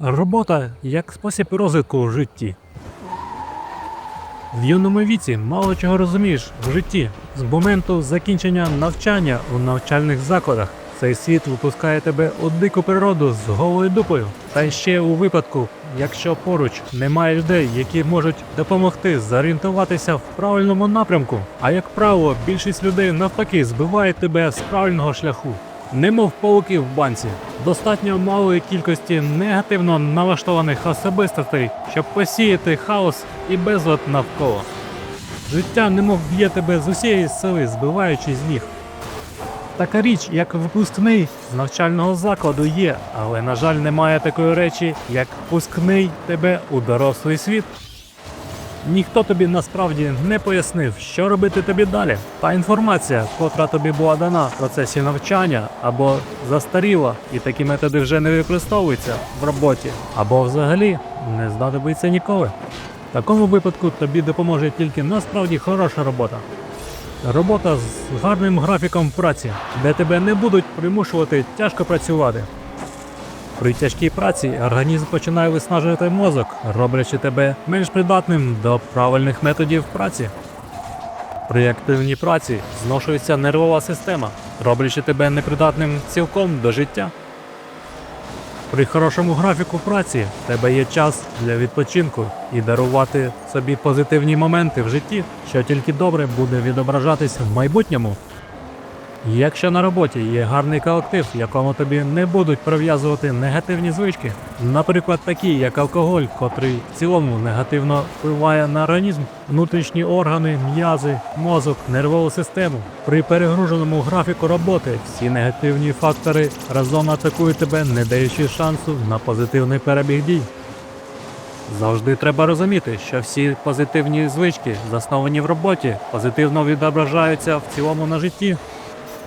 Робота як спосіб розвитку у житті. В юному віці мало чого розумієш в житті. З моменту закінчення навчання у навчальних закладах цей світ випускає тебе у дику природу з голою дупою. Та ще у випадку, якщо поруч немає людей, які можуть допомогти зорієнтуватися в правильному напрямку. А як правило, більшість людей навпаки збиває тебе з правильного шляху. Немов пауки в банці. Достатньо малої кількості негативно налаштованих особистостей, щоб посіяти хаос і безлад навколо. Життя немов б'є тебе з усієї сили, збиваючи з ніг. Така річ, як випускний з навчального закладу є, але, на жаль, немає такої речі, як впускний тебе у дорослий світ. Ніхто тобі насправді не пояснив, що робити тобі далі. Та інформація, котра тобі була дана в процесі навчання, або застаріла, і такі методи вже не використовуються в роботі, або взагалі не знадобиться ніколи. В такому випадку тобі допоможе тільки насправді хороша робота. Робота з гарним графіком праці, де тебе не будуть примушувати тяжко працювати. При тяжкій праці організм починає виснажувати мозок, роблячи тебе менш придатним до правильних методів праці. При активній праці зношується нервова система, роблячи тебе непридатним цілком до життя. При хорошому графіку праці в тебе є час для відпочинку і дарувати собі позитивні моменти в житті, що тільки добре буде відображатись в майбутньому. Якщо на роботі є гарний колектив, якому тобі не будуть прив'язувати негативні звички, наприклад, такі як алкоголь, котрий в цілому негативно впливає на організм, внутрішні органи, м'язи, мозок, нервову систему. При перегруженому графіку роботи всі негативні фактори разом атакують тебе, не даючи шансу на позитивний перебіг дій. Завжди треба розуміти, що всі позитивні звички, засновані в роботі, позитивно відображаються в цілому на житті.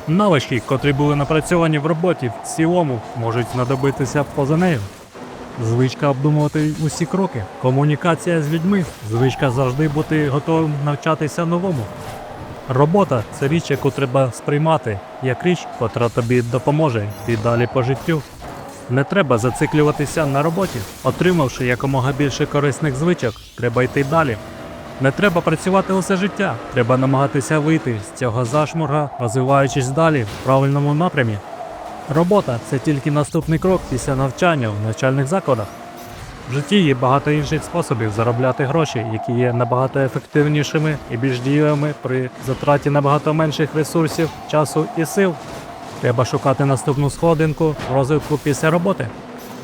Навички, котрі були напрацьовані в роботі, в цілому можуть знадобитися поза нею. Звичка обдумувати усі кроки, комунікація з людьми, звичка завжди бути готовим навчатися новому. Робота це річ, яку треба сприймати, як річ, котра тобі допоможе йти далі по життю. Не треба зациклюватися на роботі. Отримавши якомога більше корисних звичок, треба йти далі. Не треба працювати усе життя. Треба намагатися вийти з цього зашморга, розвиваючись далі в правильному напрямі. Робота це тільки наступний крок після навчання в навчальних закладах. В житті є багато інших способів заробляти гроші, які є набагато ефективнішими і більш дієвими при затраті набагато менших ресурсів, часу і сил. Треба шукати наступну сходинку розвитку після роботи.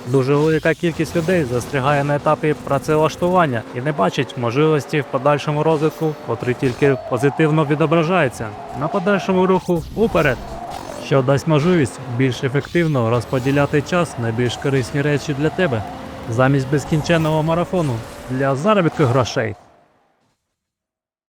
Дуже велика кількість людей застрягає на етапі працевлаштування і не бачить можливості в подальшому розвитку, котрий тільки позитивно відображається на подальшому руху уперед, що дасть можливість більш ефективно розподіляти час на більш корисні речі для тебе, замість безкінченного марафону для заробітку грошей.